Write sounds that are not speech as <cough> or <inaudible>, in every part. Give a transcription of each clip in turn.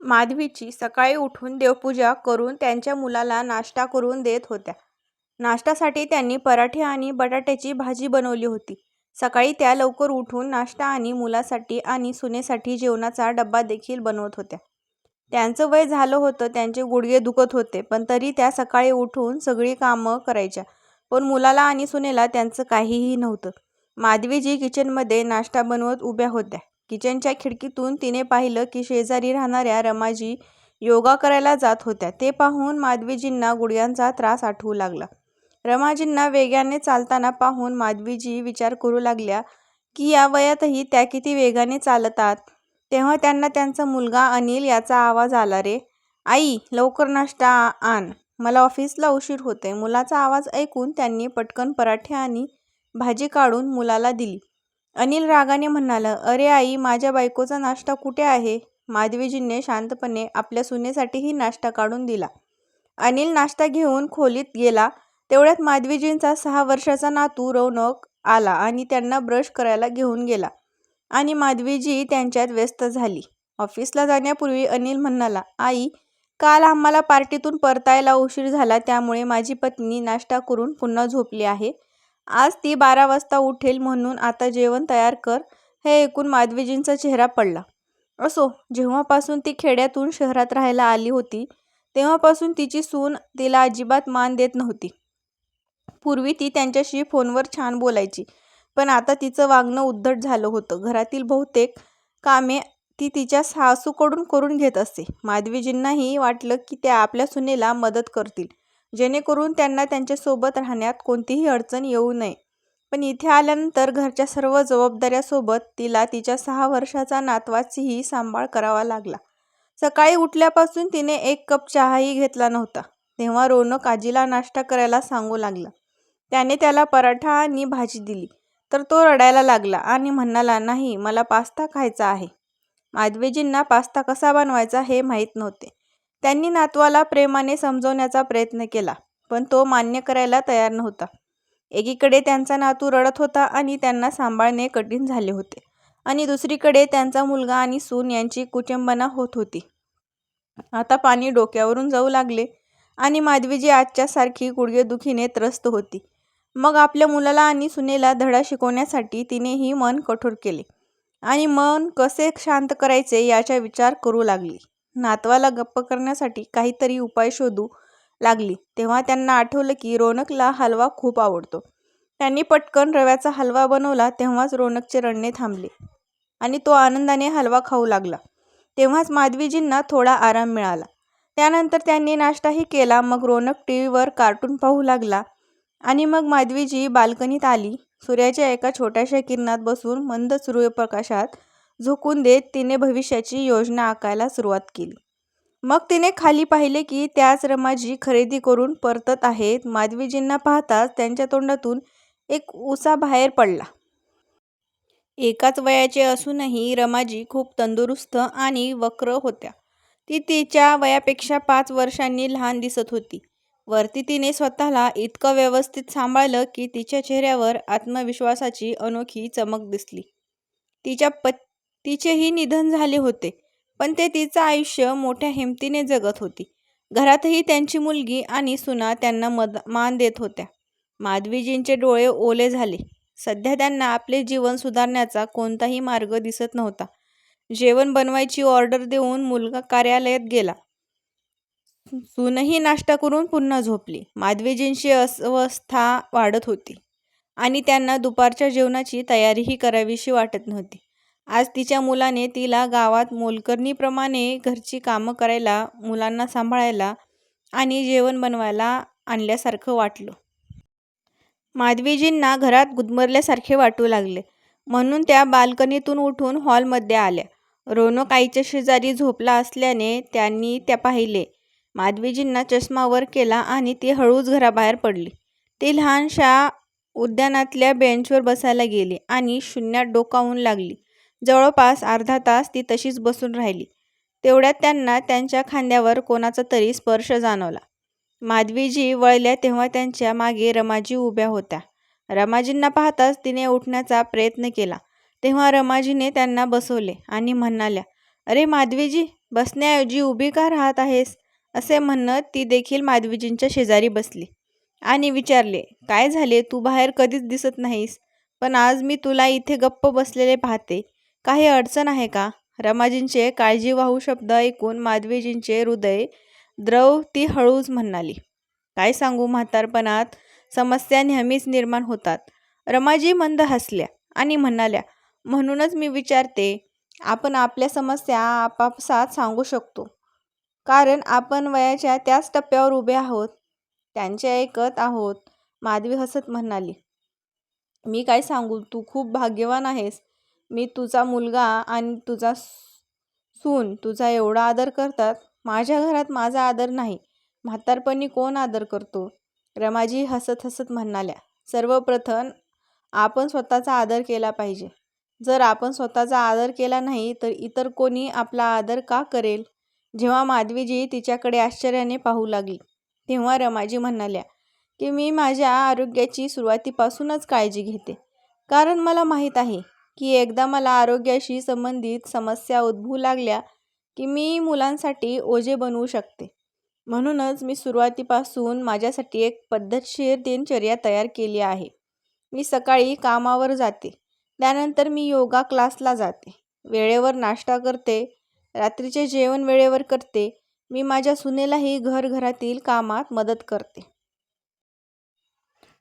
माधवीची सकाळी उठून देवपूजा करून त्यांच्या मुलाला नाश्ता करून देत होत्या. नाश्त्यासाठी त्यांनी पराठे आणि बटाट्याची भाजी बनवली होती. सकाळी त्या लवकर उठून नाश्ता आणि मुलासाठी आणि सुनेसाठी जेवणाचा डब्बा देखील बनवत होत्या. त्यांचं वय झालं होतं, त्यांचे गुडघे दुखत होते, पण तरी त्या सकाळी उठून सगळी कामं करायच्या. पण मुलाला आणि सुनेला त्यांचं काहीही नव्हतं. माधवीजी किचनमध्ये नाश्ता बनवत उभ्या होत्या. किचनच्या खिडकीतून तिने पाहिलं की शेजारी राहणाऱ्या रमाजी योगा करायला जात होत्या. ते पाहून माधवीजींना गुडघ्यांचा त्रास आठवू लागला. रमाजींना वेगाने चालताना पाहून माधवीजी विचार करू लागल्या की या वयातही त्या किती वेगाने चालतात. तेव्हा त्यांना त्यांचा मुलगा अनिल याचा आवाज आला रे, आई, लवकर नाश्ता आण, मला ऑफिसला उशीर होते मुलाचा आवाज ऐकून त्यांनी पटकन पराठे आणि भाजी काढून मुलाला दिली. अनिल रागाने म्हणाला, अरे आई, माझ्या बायकोचा नाश्ता कुठे आहे? माधवीजींनी शांतपणे आपल्या सुनेसाठीही नाश्ता काढून दिला. अनिल नाश्ता घेऊन खोलीत गेला. तेवढ्यात माधवीजींचा सहा वर्षाचा नातू रौनक आला आणि त्यांना ब्रश करायला घेऊन गेला आणि माधवीजी त्यांच्यात व्यस्त झाली. ऑफिसला जाण्यापूर्वी अनिल म्हणाला, आई, काल आम्हाला पार्टीतून परतायला उशीर झाला त्यामुळे माझी पत्नी नाश्ता करून पुन्हा झोपली आहे. आज ती बारा वाजता उठेल म्हणून आता जेवण तयार कर. हे ऐकून माधवीजींचा चेहरा पडला. असो, जेव्हापासून ती खेड्यातून शहरात राहायला आली होती तेव्हापासून तिची सून तिला अजिबात मान देत नव्हती. पूर्वी ती त्यांच्याशी फोनवर छान बोलायची, पण आता तिचं वागणं उद्धट झालं होतं. घरातील बहुतेक कामे ती तिच्या सासूकडून करून घेत असे. माधवीजींनाही वाटलं की त्या आपल्या सुनेला मदत करतील, जेणेकरून त्यांना त्यांच्यासोबत राहण्यात कोणतीही अडचण येऊ नये. पण इथे आल्यानंतर घरच्या सर्व जबाबदाऱ्यासोबत तिला तिच्या सहा वर्षाचा नातवाचीही सांभाळ करावा लागला. सकाळी उठल्यापासून तिने एक कप चहाही घेतला नव्हता. तेव्हा रोनक आजीला नाश्ता करायला सांगू लागला. त्याने त्याला पराठा आणि भाजी दिली, तर तो रडायला लागला आणि म्हणाला, नाही, मला पास्ता खायचा आहे. माधवीजींना पास्ता कसा बनवायचा हे माहीत नव्हते. त्यांनी नातवाला प्रेमाने समजवण्याचा प्रयत्न केला, पण तो मान्य करायला तयार नव्हता. एकीकडे त्यांचा नातू रडत होता आणि त्यांना सांभाळणे कठीण झाले होते आणि दुसरीकडे त्यांचा मुलगा आणि सून यांची कुचंबना होत होती. आता पाणी डोक्यावरून जाऊ लागले आणि माधवीजी आजच्यासारखी गुडघेदुखीने त्रस्त होती. मग आपल्या मुलाला आणि सुनेला धडा शिकवण्यासाठी तिनेही मन कठोर केले आणि मन कसे शांत करायचे याचा विचार करू लागली. नातवाला गप्प करण्यासाठी काहीतरी उपाय शोधू लागली. तेव्हा त्यांना आठवलं की रौनकला हलवा खूप आवडतो. त्यांनी पटकन रव्याचा हलवा बनवला. तेव्हाच रौनकचे रडणे थांबले आणि तो आनंदाने हलवा खाऊ लागला. तेव्हाच माधवीजींना थोडा आराम मिळाला. त्यानंतर त्यांनी नाश्ताही केला. मग रौनक टीव्हीवर कार्टून पाहू लागला आणि मग माधवीजी बाल्कनीत आली. सूर्याच्या एका छोट्याशा किरणात बसून मंद सूर्यप्रकाशात झोकून देत तिने भविष्याची योजना आखायला सुरुवात केली. मग तिने खाली पाहिले की त्याच रमाजी खरेदी करून परतत आहेत. माधवीजींना पाहताच त्यांच्या तोंडातून एक उसा बाहेर पडला. एकाच वयाचे असूनही रमाजी खूप तंदुरुस्त आणि वक्र होत्या. ती तिच्या वयापेक्षा पाच वर्षांनी लहान दिसत होती. वरती तिने स्वतःला इतकं व्यवस्थित सांभाळलं की तिच्या चेहऱ्यावर आत्मविश्वासाची अनोखी चमक दिसली. तिच्या तिचेही निधन झाले होते, पण ते तिचं आयुष्य मोठ्या हिमतीने जगत होती. घरातही त्यांची मुलगी आणि सुना त्यांना मद मान देत होत्या. माधवीजींचे डोळे ओले झाले. सध्या त्यांना आपले जीवन सुधारण्याचा कोणताही मार्ग दिसत नव्हता. जेवण बनवायची ऑर्डर देऊन मुलगा कार्यालयात गेला. सूनही नाश्ता करून पुन्हा झोपली. माधवीजींची अस्वस्था वाढत होती आणि त्यांना दुपारच्या जेवणाची तयारीही करावीशी वाटत नव्हती. आज तिच्या मुलाने तिला गावात मोलकरणीप्रमाणे घरची कामं करायला, मुलांना सांभाळायला आणि जेवण बनवायला आणल्यासारखं वाटलं. माधवीजींना घरात गुदमरल्यासारखे वाटू लागले. म्हणून त्या बाल्कनीतून उठून हॉलमध्ये आल्या. रोनक आईच्या शेजारी झोपला असल्याने त्यांनी त्या पाहिले. माधवीजींना चष्मा वर केला आणि ती हळूच घराबाहेर पडली. ती लहानशा उद्यानातल्या बेंचवर बसायला गेली आणि शून्यात डोकावून लागली. जवळपास अर्धा तास ती तशीच बसून राहिली. तेवढ्यात त्यांना त्यांच्या खांद्यावर कोणाचा तरी स्पर्श जाणवला. माधवीजी वळल्या तेव्हा त्यांच्या मागे रमाजी उभ्या होत्या. रमाजींना पाहताच तिने उठण्याचा प्रयत्न केला. तेव्हा रमाजीने त्यांना बसवले आणि म्हणाल्या, अरे माधवीजी बसण्याऐवजी उभी का राहत आहेस असे म्हणत ती देखील माधवीजींच्या शेजारी बसली आणि विचारले काय झाले तू बाहेर कधीच दिसत नाहीस पण आज मी तुला इथे गप्प बसलेले पाहते काही अडचण आहे का? रमाजींचे काळजीवाहू शब्द ऐकून माधवीजींचे हृदय द्रव ती हळूच म्हणाली. काय सांगू म्हातारपणात? समस्या नेहमीच निर्माण होतात रमाजी मंद हसल्या आणि म्हणाल्या म्हणूनच मी विचारते आपण आपल्या समस्या आपापसात सांगू शकतो. कारण आपण वयाच्या त्याच टप्प्यावर उभे आहोत. त्यांचे ऐकत आहोत माधवी हसत म्हणाली मी काय सांगू? तू खूप भाग्यवान आहेस. मी तुझा मुलगा आणि तुझा सून तुझा एवढा आदर करतात? माझ्या घरात माझा आदर नाही. म्हातारपणी कोण आदर करतो? रमाजी हसत हसत म्हणाल्या सर्वप्रथम आपण स्वतःचा आदर केला पाहिजे. जर आपण स्वतःचा आदर केला नाही तर इतर कोणी आपला आदर का करेल? जेव्हा माधवीजी तिच्याकडे आश्चर्याने पाहू लागली तेव्हा रमाजी म्हणाल्या की मी माझ्या आरोग्याची सुरुवातीपासूनच काळजी घेते. कारण मला माहीत आहे की एकदा मला आरोग्याशी संबंधित समस्या उद्भवू लागल्या की मी मुलांसाठी ओझे बनवू शकते. म्हणूनच मी सुरुवातीपासून माझ्यासाठी एक पद्धतशीर दिनचर्या तयार केली आहे. मी सकाळी कामावर जाते. त्यानंतर मी योगा क्लासला जाते. वेळेवर नाश्ता करते. रात्रीचे जेवण वेळेवर करते. मी माझ्या सुनेलाही घरघरातील कामात मदत करते.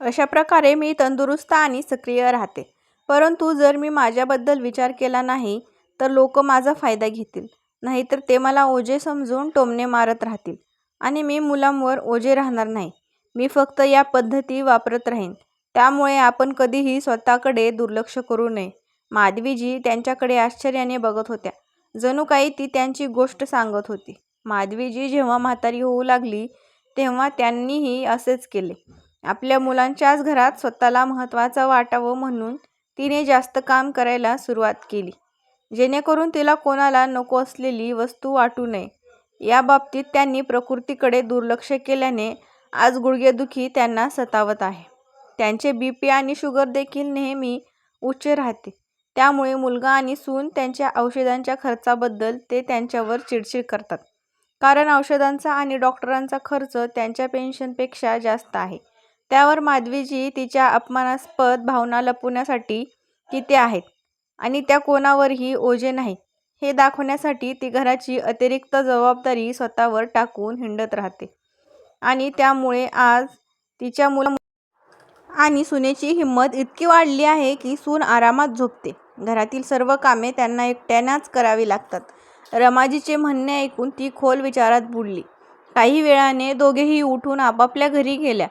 अशा प्रकारे मी तंदुरुस्त आणि सक्रिय राहते. परंतु जर मी माझ्याबद्दल विचार केला नाही तर लोक माझा फायदा घेतील. नाहीतर ते मला ओझे समजून टोमणे मारत राहतील आणि मी मुलांवर ओझे राहणार नाही. मी फक्त या पद्धती वापरत राहीन. त्यामुळे आपण कधीही स्वतःकडे दुर्लक्ष करू नये. माधवीजी त्यांच्याकडे आश्चर्याने बघत होत्या. जणू काही ती त्यांची गोष्ट सांगत होती. माधवीजी जेव्हा म्हातारी होऊ लागली तेव्हा त्यांनीही असेच केले. आपल्या मुलांच्याच घरात स्वतःला महत्त्वाचं वाटावं म्हणून तिने जास्त काम करायला सुरुवात केली. जेणेकरून तिला कोणाला नको असलेली वस्तू वाटू नये. याबाबतीत त्यांनी प्रकृतीकडे दुर्लक्ष केल्याने आज गुडघेदुखी त्यांना सतावत आहे. त्यांचे बी पी आणि शुगर देखील नेहमी उच्च राहते. त्यामुळे मुलगा आणि सून त्यांच्या औषधांच्या खर्चाबद्दल ते त्यांच्यावर चिडचिड करतात. कारण औषधांचा आणि डॉक्टरांचा खर्च त्यांच्या पेन्शनपेक्षा जास्त आहे. त्यावर माधवीजी तिच्या अपमानास्पद भावना लपवण्यासाठी तिथे आहेत आणि त्या कोणावरही ओझे नाही हे दाखवण्यासाठी ती घराची अतिरिक्त जबाबदारी स्वतःवर टाकून हिंडत राहते आणि त्यामुळे आज तिच्या मुला आणि सुनेची हिंमत इतकी वाढली आहे की सून आरामात झोपते. घरातील सर्व कामे त्यांना एकट्यानेच करावी लागतात. रमाजीचे म्हणणे ऐकून ती खोल विचारात बुडली. काही वेळाने दोघेही उठून आपापल्या घरी गेल्या.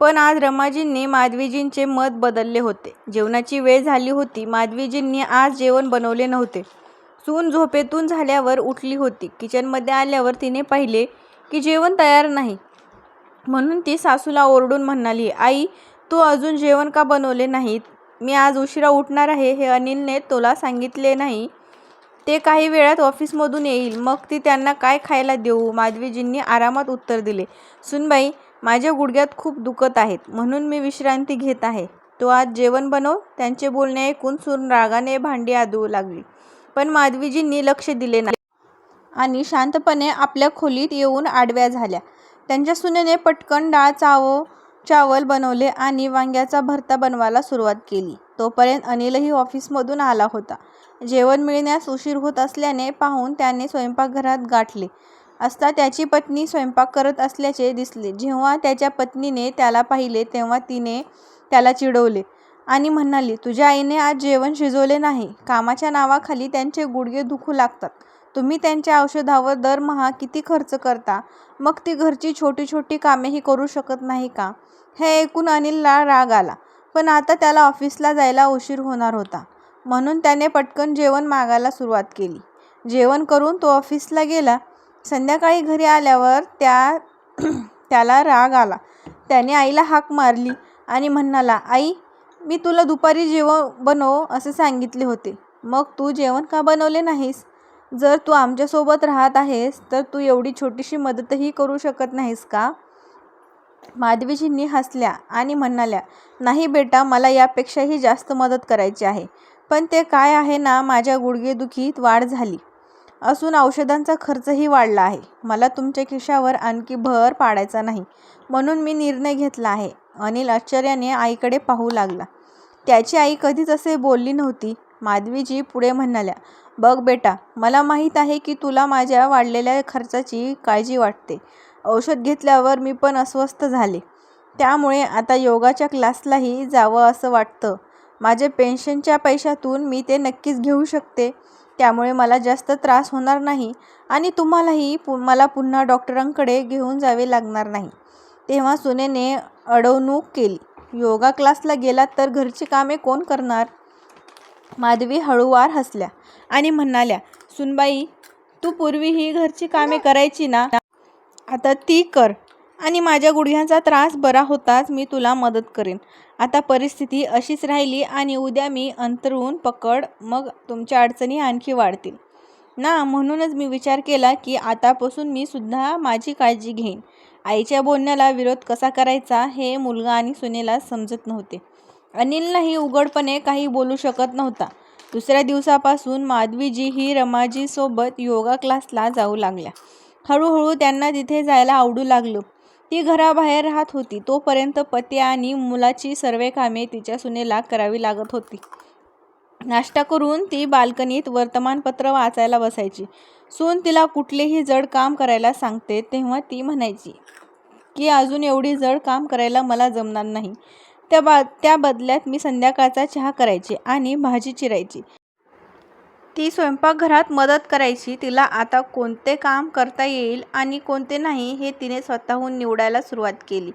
पण आज रमाजींनी माधवीजींचे मत बदलले होते. जेवणाची वेळ झाली होती. माधवीजींनी आज जेवण बनवले नव्हते. सून झोपेतून झाल्यावर उठली होती. किचनमध्ये आल्यावर तिने पाहिले की जेवण तयार नाही. म्हणून ती सासूला ओरडून म्हणाली आई तू अजून जेवण का बनवले नाहीत? मी आज उशिरा उठणार आहे. हे अनिलने तुला सांगितले नाही. ते काही वेळात ऑफिसमधून येईल. मग ती त्यांना काय खायला देऊ? माधवीजींनी आरामात उत्तर दिले सुनबाई माझ्या गुडघ्यात खूप दुखत आहेत म्हणून मी विश्रांती घेत आहे. तो आज जेवण बनव त्यांचे बोलणे ऐकून सून रागाने भांडी आदळू लागली. पण माधवीजींनी लक्ष दिले नाही. आणि शांतपणे आपल्या खोलीत येऊन आडव्या झाल्या. त्यांच्या सुनेने पटकन डाळ चाव चावल बनवले आणि वांग्याचा भरता बनवायला सुरुवात केली. तोपर्यंत अनिलही ऑफिसमधून आला होता. जेवण मिळण्यास उशीर होत असल्याने पाहून त्याने स्वयंपाकघरात गाठले. असता त्याची पत्नी स्वयंपाक करत असल्याचे दिसले. जेव्हा त्याच्या पत्नीने त्याला पाहिले तेव्हा तिने त्याला चिडवले आणि म्हणाली तुझ्या आईने आज जेवण शिजवले नाही. कामाच्या नावाखाली त्यांचे गुडघे दुखू लागतात. तुम्ही त्यांच्या औषधावर दरमहा किती खर्च करता? मग ती घरची छोटी छोटी कामेही करू शकत नाही का? हे ऐकून अनिलला राग आला. पण आता त्याला ऑफिसला जायला उशीर होणार होता. म्हणून त्याने पटकन जेवण मागायला सुरुवात केली. जेवण करून तो ऑफिसला गेला. संध्याकाळी घरी आल्यावर त्या <clears throat> त्याला राग आला. त्याने आईला हाक मारली आणि म्हणाला आई मी तुला दुपारी जेवण बनव असे सांगितले होते. मग तू जेवण का बनवले नाहीस? जर तू आमच्यासोबत राहत आहेस तर तू एवढी छोटीशी मदतही करू शकत नाहीस का? माधवीजींनी हसल्या आणि म्हणाल्या नाही बेटा मला यापेक्षाही जास्त मदत करायची आहे. पण ते काय आहे ना माझ्या गुडघेदुखीत वाढ झाली. असून औषधांचा खर्चही वाढला आहे. मला तुमच्या खिशावर आणखी भर पाडायचा नाही म्हणून मी निर्णय घेतला आहे. अनिल आश्चर्याने आईकडे पाहू लागला. त्याची आई कधीच असे बोलली नव्हती. माधवीजी पुढे म्हणाल्या बघ बेटा मला माहीत आहे की तुला माझ्या वाढलेल्या खर्चाची काळजी वाटते. औषध घेतल्यावर मी पण अस्वस्थ झाले. त्यामुळे आता योगाच्या क्लासलाही जावं असं वाटतं. माझ्या पेन्शनच्या पैशातून मी ते नक्कीच घेऊ शकते. त्यामुळे मला जास्त त्रास होणार नाही आणि तुम्हालाही पु मला पुन्हा डॉक्टरांकडे घेऊन जावे लागणार नाही. तेव्हा सुनेने अडवणूक केली. योगा क्लासला गेलात तर घरची कामे कोण करणार? माधवी हळूवार हसल्या आणि म्हणाल्या सुनबाई तू पूर्वी ही घरची कामे करायची ना? आता ती कर आणि माझ्या गुडघ्यांचा त्रास बरा होताच मी तुला मदत करेन. आता परिस्थिती अशीच राहिली आणि उद्या मी अंतरून पकड मग तुमच्या अडचणी आणखी वाढतील. ना म्हणूनच मी विचार केला की आतापासून मी सुद्धा माझी काळजी घेईन. आईच्या बोलण्याला विरोध कसा करायचा हे मुलगा आणि सुनेला समजत नव्हते. अनिललाही उघडपणे काही बोलू शकत नव्हता. दुसऱ्या दिवसापासून माधवीजी ही रमाजीसोबत योगा क्लासला जाऊ लागल्या. हळूहळू त्यांना तिथे जायला आवडू लागलं. ती घराबाहेर राहत होती. तोपर्यंत पती आणि मुलाची सर्व कामे तिच्या सुनेला करावी लागत होती. नाश्ता करून ती बाल्कनीत वर्तमानपत्र वाचायला बसायची. सून तिला कुठलेही जड काम करायला सांगते तेव्हा ती म्हणायची की अजून एवढी जड काम करायला मला जमणार नाही. त्या बा त्या बदल्यात मी संध्याकाळचा चहा करायची आणि भाजी चिरायची. ती स्वयंपाकघरात मदत करायची तिला आता कोणते काम करता येईल आणि कोणते नाही हे तिने स्वतःहून निवडायला सुरुवात केली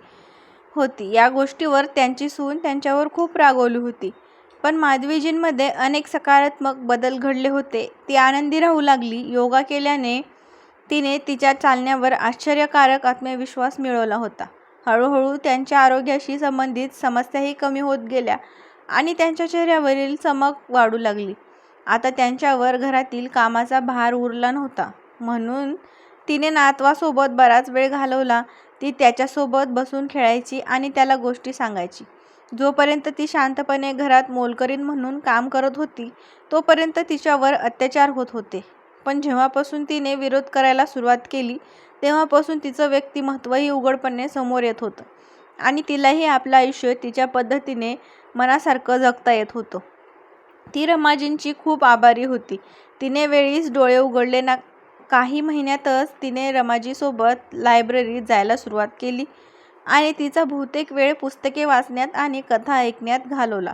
होती. या गोष्टीवर त्यांची सून त्यांच्यावर खूप रागवली होती. पण माधवीजींमध्ये अनेक सकारात्मक बदल घडले होते. ती आनंदी राहू लागली. योगा केल्याने तिने तिच्या चालण्यावर आश्चर्यकारक आत्मविश्वास मिळवला होता. हळूहळू त्यांच्या आरोग्याशी संबंधित समस्याही कमी होत गेल्या आणि त्यांच्या चेहऱ्यावरील चमक वाढू लागली. आता त्यांच्यावर घरातील कामाचा भार उरला नव्हता. म्हणून तिने नातवासोबत बराच वेळ घालवला. ती त्याच्यासोबत बसून खेळायची आणि त्याला गोष्टी सांगायची. जोपर्यंत ती शांतपणे घरात मोलकरीन म्हणून काम करत होती तोपर्यंत तिच्यावर अत्याचार होत होते. पण जेव्हापासून तिने विरोध करायला सुरुवात केली तेव्हापासून तिचं व्यक्तिमत्वही उघडपणे समोर येत होतं आणि तिलाही आपलं आयुष्य तिच्या पद्धतीने मनासारखं जगता येत होतं. ती रमाजींची खूप आभारी होती. तिने वेळीच डोळे उघडले ना काही महिन्यातच तिने रमाजीसोबत लायब्ररीत जायला सुरुवात केली आणि तिचा बहुतेक वेळ पुस्तके वाचण्यात आणि कथा ऐकण्यात घालवला.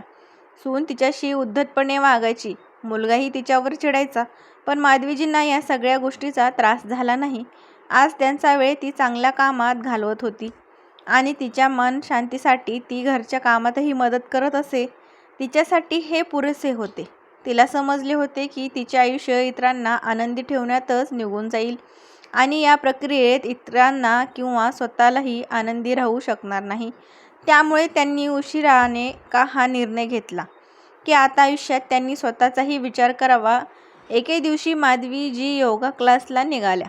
सून तिच्याशी उद्धटपणे वागायची. मुलगाही तिच्यावर चिडायचा पण माधवीजींना या सगळ्या गोष्टीचा त्रास झाला नाही. आज त्यांचा वेळ ती चांगल्या कामात घालवत होती आणि तिच्या मन शांतीसाठी ती घरच्या कामातही मदत करत असे. तिच्यासाठी हे पुरेसे होते. तिला समजले होते की तिचे आयुष्य इतरांना आनंदी ठेवण्यातच निघून जाईल आणि या प्रक्रियेत इतरांना किंवा स्वतःलाही आनंदी राहू शकणार नाही. त्यामुळे त्यांनी उशिराने का हा निर्णय घेतला? की आता आयुष्यात त्यांनी स्वतःचाही विचार करावा? एके दिवशी माधवी जी योगा क्लासला निघाल्या.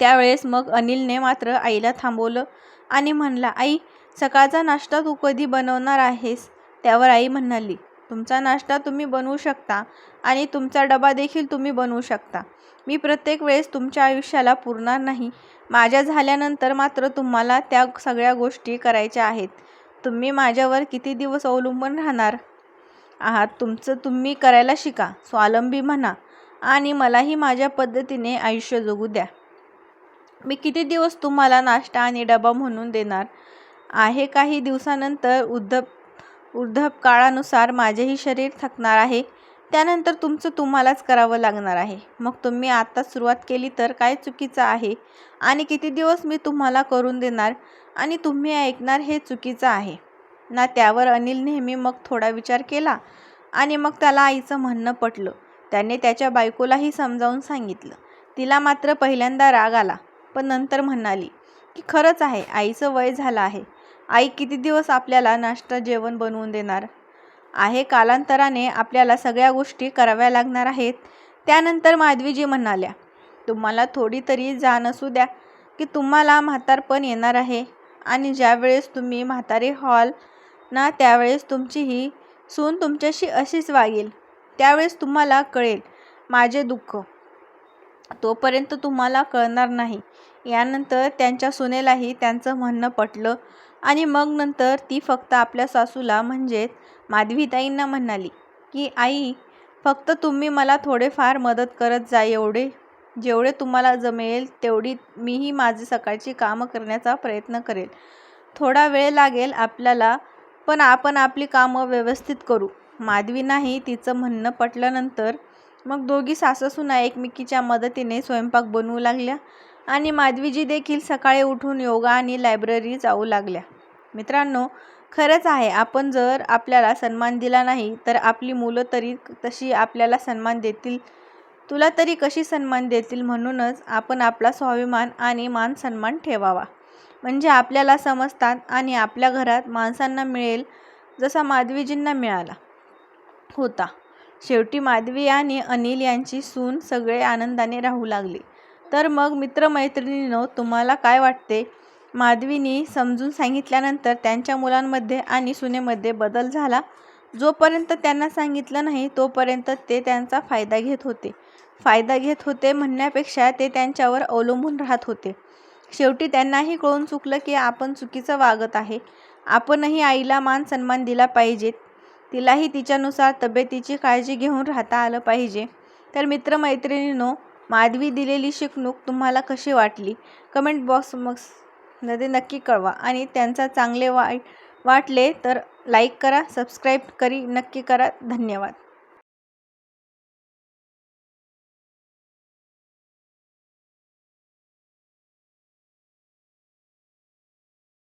त्यावेळेस मग अनिलने मात्र आईला थांबवलं आणि म्हणला आई सकाळचा नाश्ता तू कधी बनवणार आहेस? त्यावर आई म्हणाली तुमचा नाश्ता तुम्ही बनवू शकता आणि तुमचा डबा देखील तुम्ही बनवू शकता. मी प्रत्येक वेळेस तुमच्या आयुष्याला पुरणार नाही. माझ्या झाल्यानंतर मात्र तुम्हाला त्या सगळ्या गोष्टी करायच्या आहेत. तुम्ही माझ्यावर किती दिवस अवलंबून राहणार? आहात तुमचं तुम्ही करायला शिका. स्वावलंबी म्हणा आणि मलाही माझ्या पद्धतीने आयुष्य जगू द्या. मी किती दिवस तुम्हाला नाश्ता आणि डबा म्हणून देणार? आहे काही दिवसानंतर उद्धव उद्धप काळानुसार माझेही शरीर थकणार आहे. त्यानंतर तुमचं तुम्हालाच करावं लागणार आहे. मग तुम्ही आत्ता सुरुवात केली तर काय चुकीचं आहे? आणि किती दिवस मी तुम्हाला करून देणार? आणि तुम्ही ऐकणार हे चुकीचं आहे. ना त्यावर अनिल नेहमी मग थोडा विचार केला आणि मग त्याला आईचं म्हणणं पटलं. त्याने त्याच्या बायकोलाही समजावून सांगितलं. तिला मात्र पहिल्यांदा राग आला पण नंतर म्हणाली की खरंच आहे आईचं वय झालं आहे. आई किती दिवस आपल्याला नाश्ता जेवण बनवून देणार? आहे कालांतराने आपल्याला सगळ्या गोष्टी कराव्या लागणार आहेत. त्यानंतर माधवीजी म्हणाल्या तुम्हाला थोडी तरी जाण असू द्या की तुम्हाला म्हातारपण येणार आहे आणि ज्यावेळेस तुम्ही म्हातारे हॉल ना त्यावेळेस तुमची ही सून तुमच्याशी अशीच वागेल. त्यावेळेस तुम्हाला कळेल माझे दुःख. तोपर्यंत तुम्हाला कळणार नाही. यानंतर त्यांच्या सुनेलाही त्यांचं म्हणणं पटलं. आणि मग नंतर ती फक्त आपल्या सासूला म्हणजेच माधवीताईंना म्हणाली की आई फक्त तुम्ही मला थोडेफार मदत करत जा एवढे. जेवढे तुम्हाला जमेल तेवढी मीही माझी सकाळची कामं करण्याचा प्रयत्न करेल. थोडा वेळ लागेल आपल्याला पण आपण आपली कामं व्यवस्थित करू. माधवींनाही तिचं म्हणणं पटल्यानंतर मग दोघी सासूसुना एकमेकीच्या मदतीने स्वयंपाक बनवू लागल्या. आणि माधवीजी देखील सकाळी उठून योगा आणि लायब्ररी जाऊ लागल्या. मित्रांनो खरंच आहे आपण जर आपल्याला सन्मान दिला नाही तर आपली मुलं तरी तशी आपल्याला सन्मान देतील. तुला तरी कशी सन्मान देतील म्हणूनच आपण आपला स्वाभिमान आणि मान सन्मान ठेवावा. म्हणजे आपल्याला समजतात आणि आपल्या घरात माणसांना मिळेल जसा माधवीजींना मिळाला होता. शेवटी माधवी आणि अनिल यांची सून सगळे आनंदाने राहू लागले. तर मग मित्रमैत्रिणींनो तुम्हाला काय वाटते? माधवीनी समजून सांगितल्यानंतर त्यांच्या मुलांमध्ये आणि सुनेमध्ये बदल झाला. जोपर्यंत त्यांना सांगितलं नाही तोपर्यंत ते त्यांचा फायदा घेत होते. फायदा घेत होते म्हणण्यापेक्षा ते त्यांच्यावर अवलंबून राहत होते. शेवटी त्यांनाही कळून चुकलं की आपण चुकीचं वागत आहे. आपणही आईला मान सन्मान दिला पाहिजेत तिलाही तिच्यानुसार तब्येतीची काळजी घेऊन राहता आलं पाहिजे. तर मित्रमैत्रिणींनो माधवी दिलेली शिकणूक तुम्हाला कशी वाटली? कमेंट बॉक्समध्ये नक्की कळवा. आणि त्यांचा चांगले वाईट वाटले तर लाईक करा सबस्क्राईब करी नक्की करा. धन्यवाद.